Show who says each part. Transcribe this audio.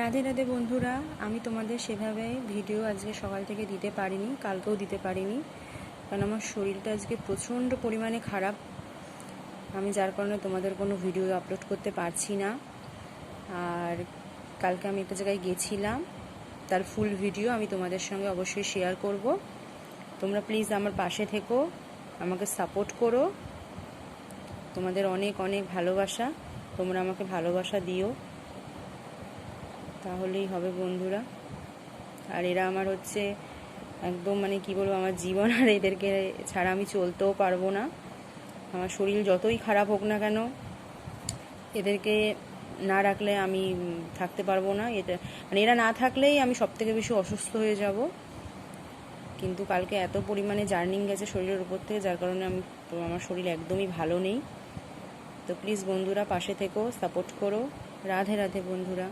Speaker 1: রাধে রাধে বন্ধুরা, আমি তোমাদের সেভাবে ভিডিও আজকে সকাল থেকে দিতে পারিনি, কালকেও দিতে পারিনি, কারণ আমার শরীরটা আজকে প্রচণ্ড পরিমাণে খারাপ। আমি যার কারণে তোমাদের কোনো ভিডিও আপলোড করতে পারছি না। আর কালকে আমি একটা জায়গায় গেছিলাম, তার ফুল ভিডিও আমি তোমাদের সঙ্গে অবশ্যই শেয়ার করব। তোমরা প্লিজ আমার পাশে থেকো, আমাকে সাপোর্ট করো। তোমাদের অনেক অনেক ভালোবাসা, তোমরা আমাকে ভালোবাসা দিও। তাহলেই হবে বন্ধুরা। আর এরা আমার হচ্ছে একদম মানে কি বলব, আমার জীবন আর এদেরকে ছাড়া আমি চলতেও পারব না। আমার শরীর যতই খারাপ হোক না কেন, এদেরকে না রাখলে আমি থাকতে পারব না। এটা মানে এরা না থাকলেই আমি সব থেকে বেশি অসুস্থ হয়ে যাব। কিন্তু কালকে এত পরিমাণে জার্নিং গেছে শরীরের উপর থেকে, যার কারণে আমি, আমার শরীর একদমই ভালো নেই। তো প্লিজ বন্ধুরা, পাশে থেকো সাপোর্ট করো। রাধে রাধে বন্ধুরা।